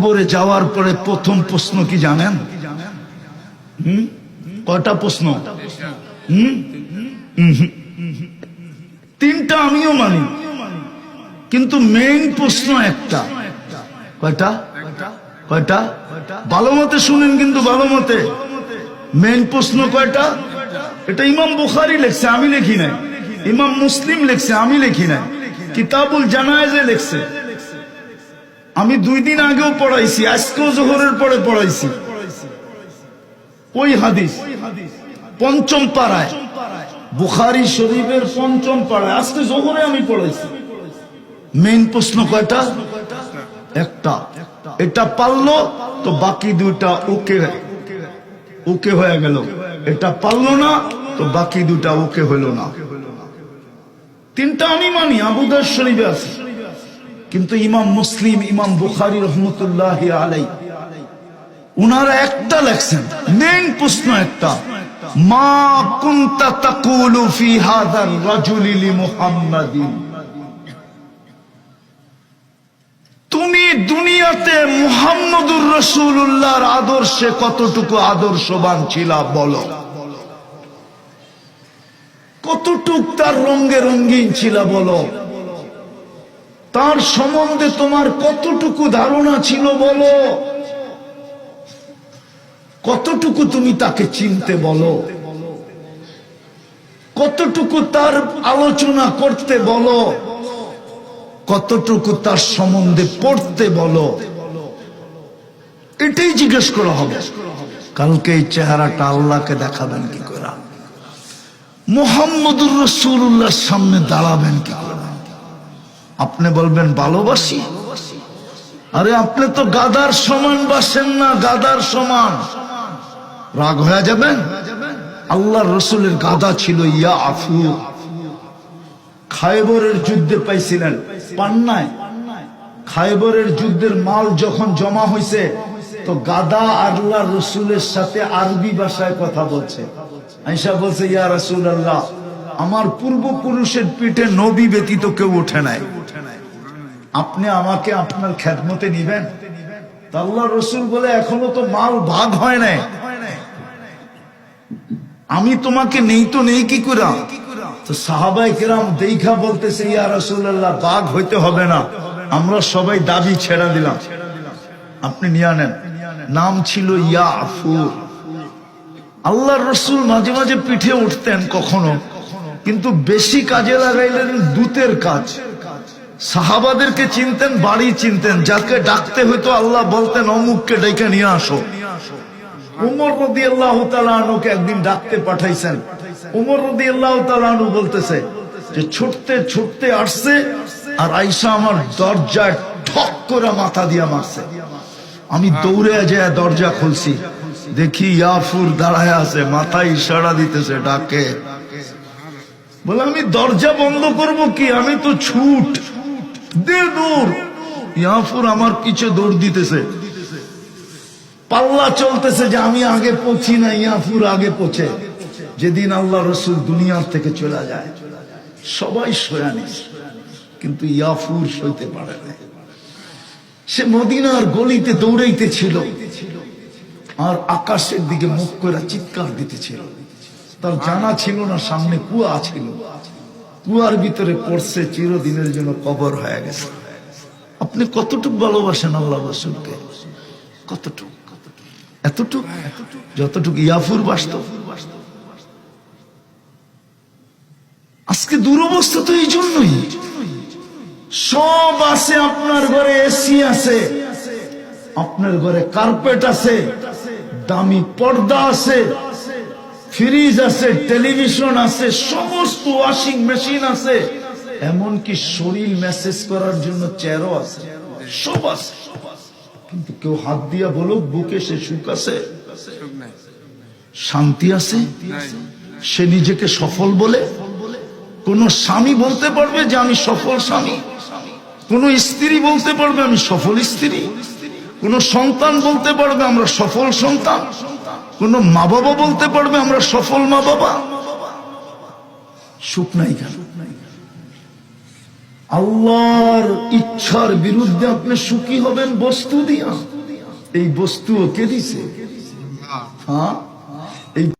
কবরে যাওয়ার পরে প্রথম প্রশ্ন কি জানেন? হুম? কয়টা প্রশ্ন। তিনটা আমিও মানি। কিন্তু মেইন প্রশ্ন একটা। কয়টা? কয়টা? ভালো মতে শুনেন কিন্তু ভালো মতে। মেইন প্রশ্ন কয়টা? এটা ইমাম বুখারি লেখছে, আমি লিখি নাই। ইমাম মুসলিম লেখছে, আমি লিখি নাই। কিতাবুল জানায়েজে লেখছে। আমি দুই দিন আগেও পড়াইছি, আজকেও জোহরের পরে পড়াইছি। ওই হাদিস, পঞ্চম পাড়ায়, বুখারি শরীফের পঞ্চম পাড়ায়, আজকে জোহরে আমি পড়াইছি। মেইন প্রশ্ন কয়টা? একটা। এটা পারল, তো বাকি দুইটা ওকে ওকে হয়ে গেল। এটা পারল না, তো বাকি দুটা ওকে হইল না। তিনটা আমি মানি আবুদার শরীফে আছে। কিন্তু ইমাম মুসলিম, ইমাম বুখারি রহমতুল্লাহ আলাই উনারা একটা লেখছেন। মেইন প্রশ্ন একটা। মা কুনতা তাকুলু ফি হাদার রাজুলি লি মুহাম্মাদিন। তুমি দুনিয়াতে মুহাম্মদুর রসুল্লাহর আদর্শে কতটুকু আদর্শবান ছিলা বলো। কতটুক তার রঙ্গে রঙ্গিন ছিল বলো। তার সম্বন্ধে তোমার কতটুকু ধারণা ছিল বলো? কতটুকু তুমি তাকে চিনতে বলো? কতটুকু তার আলোচনা করতে বলো? কতটুকু তার সম্বন্ধে পড়তে বলো? এটাই জিজ্ঞেস করা হবে। কালকে এই চেহারাটা আল্লাহকে দেখাবেন কি করে? মোহাম্মদুর রসুল্লাহর সামনে দাঁড়াবেন কি আপনি বলবেন ভালোবাসি? আরে আপনি তো গাদার সমান বাসেন না, গাদার সমান। রাগ হয়ে যাবেন? আল্লাহ রসুলের গাদা ছিল ইয়া আফু। খায়বরের যুদ্ধে পাইছিলেন। পান্নায় খায়বরের যুদ্ধের মাল যখন জমা হয়েছে তো গাদা আল্লাহ রসুলের সাথে আরবি ভাষায় কথা বলছে। আইসা বলছে, ইয়া রসুল আল্লাহ আমার পূর্বপুরুষের পিঠে নবী ব্যতীত কেউ ওঠে নাই। আপনি আমাকে আপনার খ্যাতমতে নিবেন? আল্লাহ রসুল বলে, এখনও তো মাল ভাগ হয় নাই। আমি তোমাকে নেই তো নেই কি করা তো সাহাবাই দেখা বলতেছে, ইয়া রসুল্লাহ বাঘ হইতে হবে না। আমরা সবাই দাবি ছেড়া দিলাম। আপনি নিয়ে নেন। নাম ছিল ইয়া আফুর আল্লাহর রসুল মাঝে মাঝে পিঠে উঠতেন কখনো, কিন্তু বেশি কাজে লাগাইলেন দূতের কাজ। সাহাবাদেরকে চিনতেন, বাড়ি চিনতেন। যাকে ডাকতে হইতো আল্লাহ বলতেন, অমুককে ডেকে নিয়ে আসো। উমর রদি আল্লাহ তালুকে একদিন ডাকতে পাঠাইছেন। উমর রদি আল্লাহ তালু বলতেছে যে, ছুটতে ছুটতে আসছে আর আইসা আমার দরজায় ঠক করে মাথা দিয়া মারছে। আমি দৌড়ে যায় দরজা খুলছি। দেখি ইয়াফুর দাঁড়ায় আছে, মাথায় ইশারা দিতেছে, ডাকে। বলে, আমি দরজা বন্ধ করব কি? আমি তো ছুট। ইয়াফুর আমার পিছে দৌড় দিতেছে। পাল্লা চলতেছে যে আমি আগে পৌঁছি না, ইয়াফুর আগে পৌঁছে। যেদিন আল্লাহ রসুল দুনিয়ার থেকে চলে যায়, সবাই শয়ানি কিন্তু ইয়াফুর সইতে পারে না। সে মদিনার গলিতে দৌড়াইতে ছিল আর আকাশের দিকে মুখ করে চিৎকার দিতেছিল। তার জানা ছিল না, সামনে কুয়া ছিল। কুয়ার ভিতরে পড়ছে চিরদিনের জন্য কবর হয়ে গেছে। আপনি কতটুক ভালোবাসেন আল্লাহ রসুলকে? কতটুক? এতটুক? যতটুকু ইয়াফুর বাস্তব আজকে দুরবস্থা তো এই জন্যই। সব আছে আপনার ঘরে, এসি আছে, আপনার ঘরে কার্পেট আছে, দামি পর্দা আছে ফ্রিজ আছে, টেলিভিশন আছে, সমস্ত ওয়াশিং মেশিন আছে। এমনকি শরীর মেসেজ করার জন্য চেয়ারও আছে, সব আছে। কিন্তু কেউ হাত দিয়া বলো বুকে সে সুখ আছে? শান্তি আছে? সে নিজেকে সফল বলে? কোন স্বামী বলতে পারবে যে আমি সফল স্বামী? কোন স্ত্রী বলতে পারবে আমি সফল স্ত্রী? কোন সন্তান বলতে পারবে আমরা সফল সন্তান? কোন মা বাবা বলতে পারবে আমরা সফল মা বাবা? সুখ নাই কেন? আল্লাহর ইচ্ছার বিরুদ্ধে আপনি সুখী হবেন বস্তু দিয়া। এই বস্তু কে দিছে? হ্যাঁ?